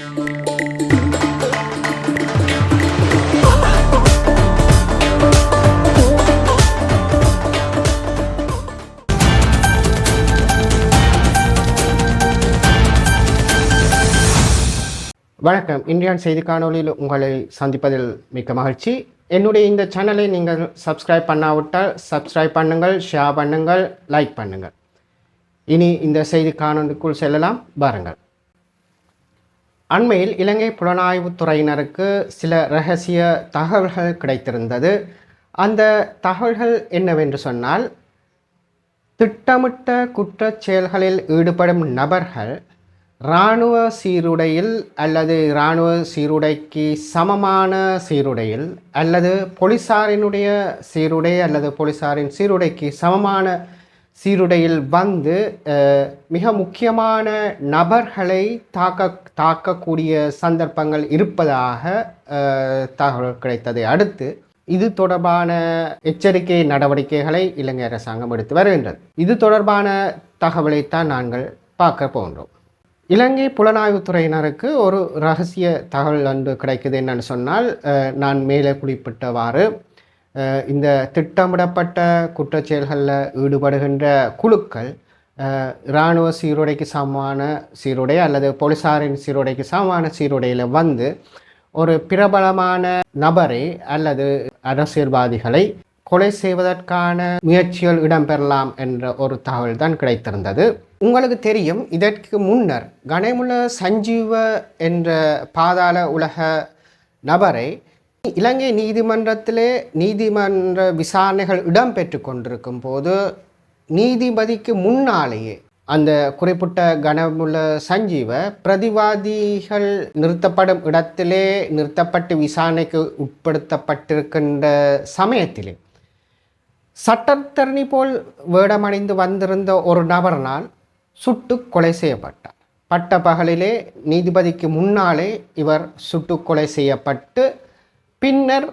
வணக்கம். இந்தியன் செய்தி காணொளியில் உங்களை சந்திப்பதில் மிக்க மகிழ்ச்சி. என்னுடைய இந்த சேனலை நீங்கள் சப்ஸ்கிரைப் பண்ணாவிட்டால் சப்ஸ்கிரைப் பண்ணுங்கள் ஷேர் பண்ணுங்கள் லைக் பண்ணுங்கள். இனி இந்த செய்தி காணொலிக்குள் செல்லலாம். பாருங்கள் அண்மையில் இலங்கை புலனாய்வுத் துறையினருக்கு சில ரகசிய தகவல்கள் கிடைத்திருந்தது. அந்த தகவல்கள் என்னவென்று சொன்னால் திட்டமிட்ட குற்றச் செயல்களில் ஈடுபடும் நபர்கள் இராணுவ சீருடையில் அல்லது இராணுவ சீருடைக்கு சமமான சீருடையில் அல்லது போலீசாரினுடைய சீருடை அல்லது போலீசாரின் சீருடைக்கு சமமான சீருடையில் வந்து மிக முக்கியமான நபர்களை தாக்க தாக்கக்கூடிய சந்தர்ப்பங்கள் இருப்பதாக தகவல் கிடைத்ததை அடுத்து இது தொடர்பான எச்சரிக்கை நடவடிக்கைகளை இலங்கை அரசாங்கம் எடுத்து வருகின்றது. இது தொடர்பான தகவலைத்தான் நாங்கள் பார்க்க போகின்றோம். இலங்கை புலனாய்வுத்துறையினருக்கு ஒரு ரகசிய தகவல் அன்று கிடைக்குது என்னன்னு சொன்னால் நான் மேலே குறிப்பிட்டவாறு இந்த திட்டமிடப்பட்ட குற்றச்செயல்களில் ஈடுபடுகின்ற குழுக்கள் இராணுவ சீருடைக்கு சமமான சீருடை அல்லது போலீசாரின் சீருடைக்கு சமமான சீருடையில் வந்து ஒரு பிரபலமான நபரை அல்லது அரசியல்வாதிகளை கொலை செய்வதற்கான முயற்சிகள் இடம்பெறலாம் என்ற ஒரு தகவல் தான் கிடைத்திருந்தது. உங்களுக்கு தெரியும் இதற்கு முன்னர் கணேமுல சஞ்சீவ என்ற பாதாள உலக நபரை இலங்கை நீதிமன்றத்திலே நீதிமன்ற விசாரணைகள் இடம்பெற்று கொண்டிருக்கும் போது நீதிபதிக்கு முன்னாலேயே அந்த குறிப்பிட்ட கனமுள்ள சஞ்சீவ பிரதிவாதிகள் நிறுத்தப்படும் இடத்திலே நிறுத்தப்பட்டு விசாரணைக்கு உட்படுத்தப்பட்டிருக்கின்ற சமயத்திலே சட்டத்தரணி போல் வேடமணிந்து வந்திருந்த ஒரு நபர்னால் சுட்டு கொலை செய்யப்பட்டார். பட்ட பகலிலே நீதிபதிக்கு முன்னாலே இவர் சுட்டு கொலை செய்யப்பட்டு பின்னர்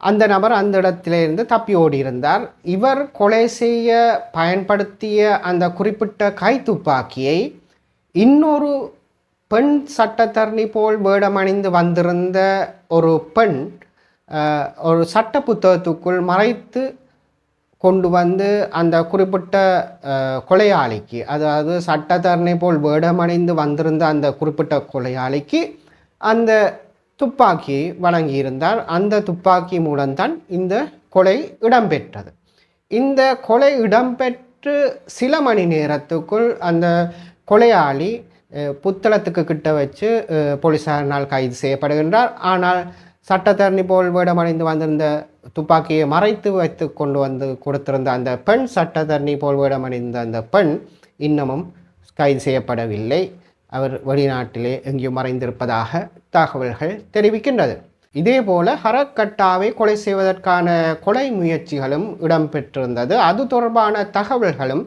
அந்த நபர் அந்த இடத்திலிருந்து தப்பி ஓடியிருந்தார். இவர் கொலை செய்ய பயன்படுத்திய அந்த குறிப்பிட்ட கைத்துப்பாக்கியை இன்னொரு பெண் சட்டத்தரணி போல் வேடமணிந்து வந்திருந்த ஒரு பெண் ஒரு சட்ட புத்தகத்துக்குள் மறைத்து கொண்டு வந்து அந்த குறிப்பிட்ட கொலையாளிக்கு அதாவது சட்டத்தரணி போல் வேடமணிந்து வந்திருந்த அந்த குறிப்பிட்ட கொலையாளிக்கு அந்த துப்பாக்கியை வழங்கியிருந்தார் அந்த துப்பாக்கி மூலம்தான் இந்த கொலை இடம்பெற்றது. இந்த கொலை இடம்பெற்று சில மணி நேரத்துக்குள் அந்த கொலையாளி புத்தளத்துக்கு கிட்ட வச்சு போலீஸாரினால் போலீசாரினால் கைது செய்யப்படுகின்றார். ஆனால் சட்டத்தரணி போல் வேடமடைந்து வந்திருந்த துப்பாக்கியை மறைத்து வைத்து கொண்டு வந்து கொடுத்திருந்த அந்த பெண் சட்டத்தரணி போல் வேடமடைந்த அந்த பெண் இன்னமும் கைது செய்யப்படவில்லை. அவர் வெளிநாட்டிலே எங்கேயும் மறைந்திருப்பதாக தகவல்கள் தெரிவிக்கின்றது. இதேபோல ஹரக்கட்டாவை கொலை செய்வதற்கான கொலை முயற்சிகளும் இடம்பெற்றிருந்தது. அது தொடர்பான தகவல்களும்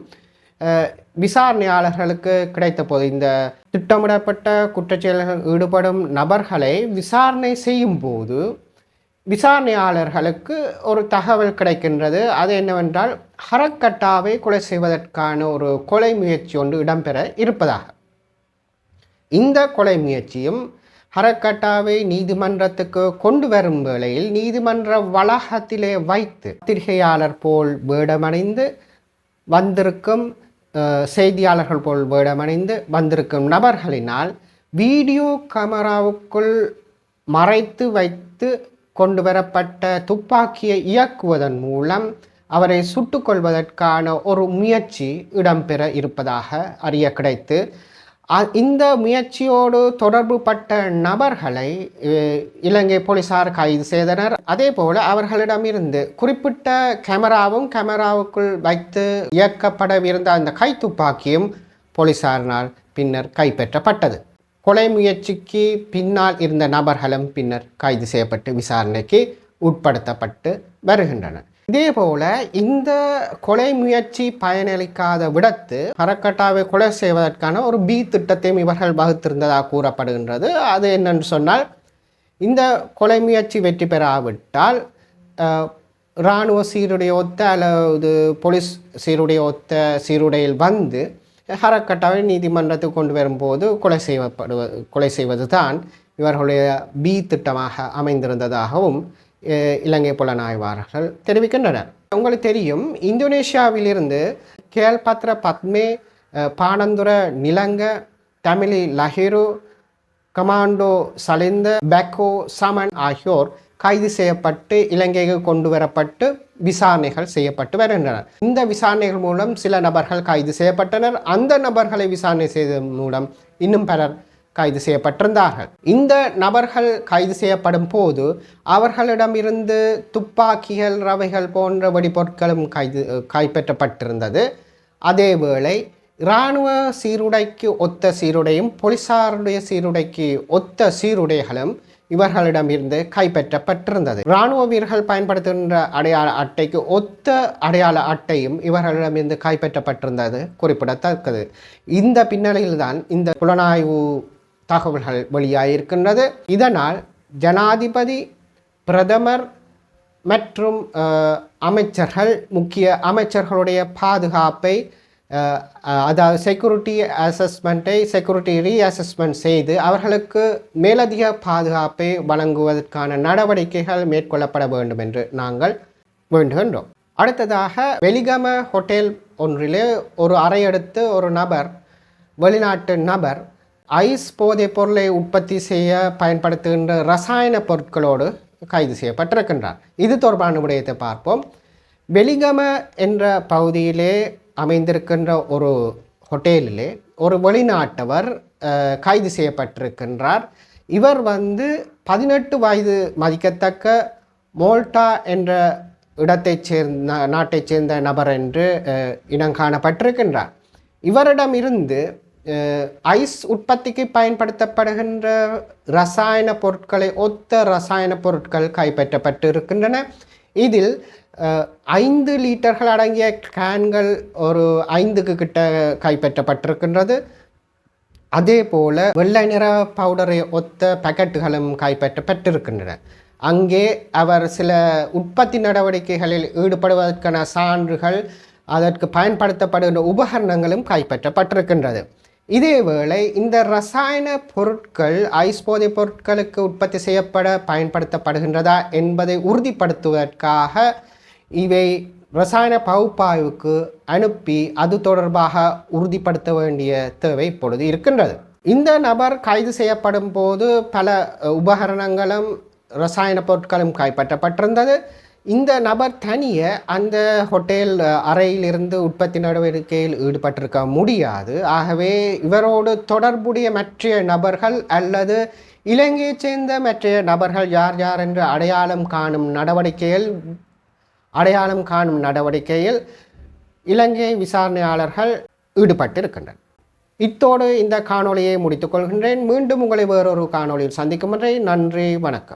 விசாரணையாளர்களுக்கு கிடைத்த போது இந்த திட்டமிடப்பட்ட குற்றச்செயல்கள் ஈடுபடும் நபர்களை விசாரணை செய்யும் போது விசாரணையாளர்களுக்கு ஒரு தகவல் கிடைக்கின்றது. அது என்னவென்றால் ஹரக்கட்டாவை கொலை செய்வதற்கான ஒரு கொலை முயற்சி ஒன்று இடம்பெற இருப்பதாக. இந்த கொலை முயற்சியும் ஹரக்கட்டாவை நீதிமன்றத்துக்கு கொண்டு வரும் வேளையில் நீதிமன்ற வளாகத்திலே வைத்து பத்திரிகையாளர் போல் வேடமணிந்து வந்திருக்கும் செய்தியாளர்கள் போல் வேடமணிந்து வந்திருக்கும் நபர்களினால் வீடியோ கேமராவுக்குள் மறைத்து வைத்து கொண்டு வரப்பட்ட துப்பாக்கியை இயக்குவதன் மூலம் அவரை சுட்டுக்கொள்வதற்கான ஒரு முயற்சி இடம்பெற இருப்பதாக அறிய கிடைத்து இந்த முயற்சியோடு தொடர்புபட்ட நபர்களை இலங்கை போலீசார் கைது செய்தனர். அதே போல அவர்களிடமிருந்து குறிப்பிட்ட கேமராவும் கேமராவுக்குள் வைத்து இயக்கப்படவிருந்த அந்த கைத்துப்பாக்கியும் போலீசாரினால் பின்னர் கைப்பற்றப்பட்டது. கொலை முயற்சிக்கு பின்னால் இருந்த நபர்களும் பின்னர் கைது செய்யப்பட்டு விசாரணைக்கு உட்படுத்தப்பட்டு வருகின்றனர். இதே போல இந்த கொலை முயற்சி பயனளிக்காத விடத்து ஹரக்கட்டாவை கொலை செய்வதற்கான ஒரு பி திட்டத்தையும் இவர்கள் வகுத்திருந்ததாக கூறப்படுகின்றது. அது என்னென்று சொன்னால் இந்த கொலை முயற்சி வெற்றி பெறாவிட்டால் இராணுவ சீருடைய ஒத்த அல்லது போலீஸ் சீருடைய ஒத்த சீருடையில் வந்து ஹரக்கட்டாவை நீதிமன்றத்துக்கு கொண்டு வரும்போது கொலை செய்யப்படுவது கொலை செய்வது தான் இவர்களுடைய பி திட்டமாக அமைந்திருந்ததாகவும் இலங்கை புலனாய்வாளர்கள் தெரிவிக்கின்றனர். உங்களுக்கு தெரியும் இந்தோனேஷியாவிலிருந்து கேள்பத்ர பத்மே பானந்துர நிலங்க தமிழி லஹிரு கமாண்டோ சலிந்த பேக்கோ சமன் ஆகியோர் கைது செய்யப்பட்டு இலங்கைக்கு கொண்டு வரப்பட்டு விசாரணைகள் செய்யப்பட்டு வருகின்றனர் இந்த விசாரணைகள் மூலம் சில நபர்கள் கைது செய்யப்பட்டனர். அந்த நபர்களை விசாரணை செய்ததன் மூலம் இன்னும் பலர் கைது செய்யப்பட்டிருந்தார்கள். இந்த நபர்கள் கைது செய்யப்படும் போது அவர்களிடமிருந்து துப்பாக்கிகள் ரவைகள் போன்ற வெடிபொருட்களும் கைது கைப்பற்றப்பட்டிருந்தது. அதேவேளை இராணுவ சீருடைக்கு ஒத்த சீருடையும் போலீசாருடைய சீருடைக்கு ஒத்த சீருடைகளும் இவர்களிடமிருந்து கைப்பற்றப்பட்டிருந்தது. இராணுவ வீரர்கள் பயன்படுத்துகின்ற அடையாள அட்டைக்கு ஒத்த அடையாள அட்டையும் இவர்களிடமிருந்து கைப்பற்றப்பட்டிருந்தது குறிப்பிடத்தக்கது. இந்த பின்னணியில்தான் இந்த புலனாய்வு தகவல்கள் வெளியாகியிருக்கின்றது இதனால் ஜனாதிபதி பிரதமர் மற்றும் அமைச்சர்கள் முக்கிய அமைச்சர்களுடைய பாதுகாப்பை அதாவது செக்யூரிட்டி அசஸ்மெண்ட்டை செக்யூரிட்டி ரீஅசஸ்மெண்ட் செய்து அவர்களுக்கு மேலதிக பாதுகாப்பை வழங்குவதற்கான நடவடிக்கைகள் மேற்கொள்ளப்பட வேண்டும் என்று நாங்கள் வேண்டுகின்றோம். அடுத்ததாக வெலிகம ஹோட்டல் ஒன்றிலே ஒரு அறையெடுத்து ஒரு நபர் வெளிநாட்டு நபர் ஐஸ் போதைப் பொருளை உற்பத்தி செய்ய பயன்படுத்துகின்ற ரசாயன பொருட்களோடு கைது செய்யப்பட்டிருக்கின்றார். இது தொடர்பான விடயத்தை பார்ப்போம். வெலிகம என்ற பகுதியிலே அமைந்திருக்கின்ற ஒரு ஹோட்டலிலே ஒரு வெளிநாட்டவர் கைது செய்யப்பட்டிருக்கின்றார். இவர் வந்து பதினெட்டு வயது மதிக்கத்தக்க மோல்டா என்ற இடத்தைச் சேர்ந்த நாட்டைச் சேர்ந்த நபர் என்று இனம் காணப்பட்டிருக்கின்றார். இவரிடமிருந்து இருந்து ஐஸ் உற்பத்திக்கு பயன்படுத்தப்படுகின்ற ரசாயன பொருட்களை ஒத்த ரசாயன பொருட்கள் கைப்பற்றப்பட்டு இருக்கின்றன இதில் ஐந்து லிட்டர்கள் அடங்கிய கேன்கள் ஒரு ஐந்துக்கு கிட்ட கைப்பற்றப்பட்டிருக்கின்றது. அதே போல வெள்ளை நிற பவுடரை ஒத்த பாக்கெட்டுகளும் கைப்பற்றப்பட்டிருக்கின்றன. அங்கே அவர் சில உற்பத்தி நடவடிக்கைகளில் ஈடுபடுவதற்கான சான்றுகள் அதற்கு பயன்படுத்தப்படுகின்ற உபகரணங்களும் கைப்பற்றப்பட்டிருக்கின்றது. இதேவேளை இந்த ரசாயன பொருட்கள் ஐஸ் போதைப் பொருட்களுக்கு உற்பத்தி செய்யப்பட பயன்படுத்தப்படுகின்றதா என்பதை உறுதிப்படுத்துவதற்காக இவை ரசாயன பகுப்பாய்வுக்கு அனுப்பி அது தொடர்பாக உறுதிப்படுத்த வேண்டிய தேவை இப்பொழுது இருக்கின்றது. இந்த நபர் கைது செய்யப்படும் போது பல உபகரணங்களும் ரசாயன பொருட்களும் கைப்பற்றப்பட்டிருந்தது. இந்த நபர் தனியை அந்த ஹோட்டல் அறையிலிருந்து உற்பத்தி நடவடிக்கையில் ஈடுபட்டிருக்க முடியாது. ஆகவே இவரோடு தொடர்புடைய மற்ற நபர்கள் அல்லது இலங்கையைச் சேர்ந்த மற்ற நபர்கள் யார் யார் என்று அடையாளம் காணும் நடவடிக்கையில் அடையாளம் காணும் நடவடிக்கையில் இலங்கை விசாரணையாளர்கள் ஈடுபட்டிருக்கின்றனர். இத்தோடு இந்த காணொளியை முடித்துக் கொள்கின்றேன். மீண்டும் உங்களை வேறொரு காணொளியில் சந்திக்கும் வரை நன்றி வணக்கம்.